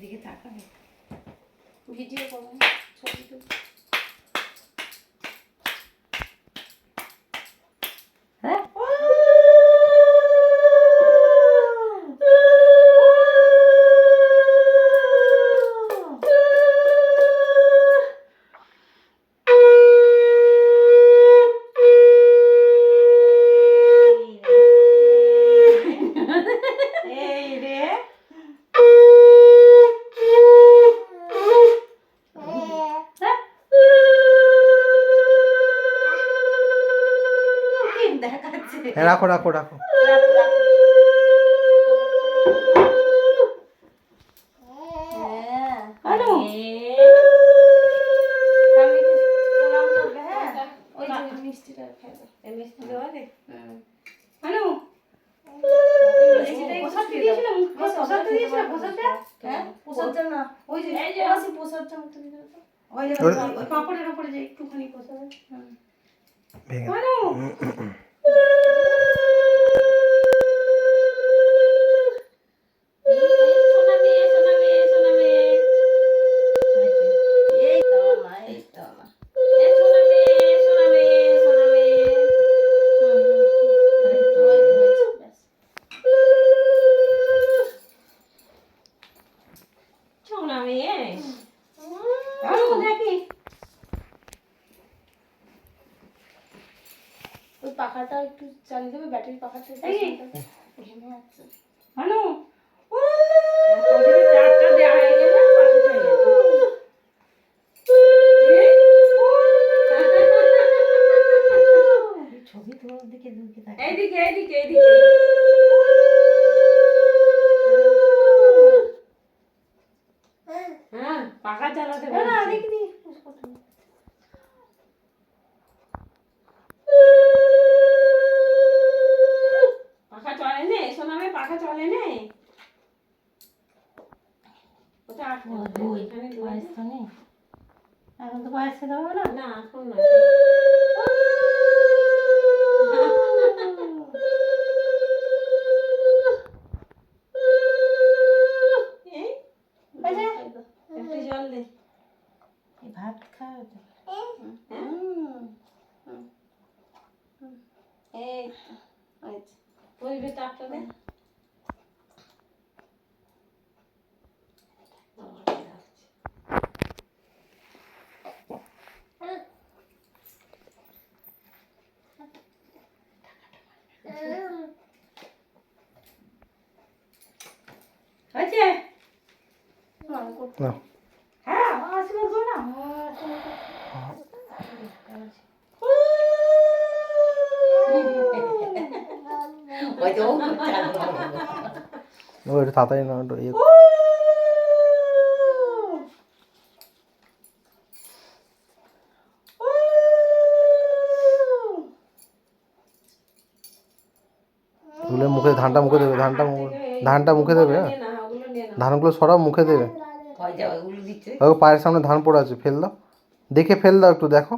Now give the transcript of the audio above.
দিকে তাকাবে। ভিডিও করব ছবি তুল। হ্যাঁ রাখো রাখো রাখো। হ্যাঁ ওই পাখাটা একটু চালিয়ে দেবে ব্যাটারি পাখাটা ঘেমে যাচ্ছে। আনো দেওয়া হয়ে গেলে পাখা ছবি তোর দিকে এইদিকে এইদিকে এইদিকে। হ্যাঁ। পাখা চালাতে না। দেখি পাখা চলে নে ওটা এখানে বয়স তো নেই? এখন তো বয়সে দেবো না? না এখন না ভাত খাওয়া তো। এই তো, এই তো। হয়েছে? হ্যাঁ আসবে গো না। ওই তো ও ও একটু তাড়াতাড়ি না একটু ইয়ে তুলে মুখে ধানটা মুখে দেবে ধানটা ধানটা মুখে দেবে হ্যাঁ। ধানগুলো সরাও মুখে দেবে। পায়ের সামনে ধান পড়ে আছে ফেল দাও। দেখে ফেল দাও একটু দেখো।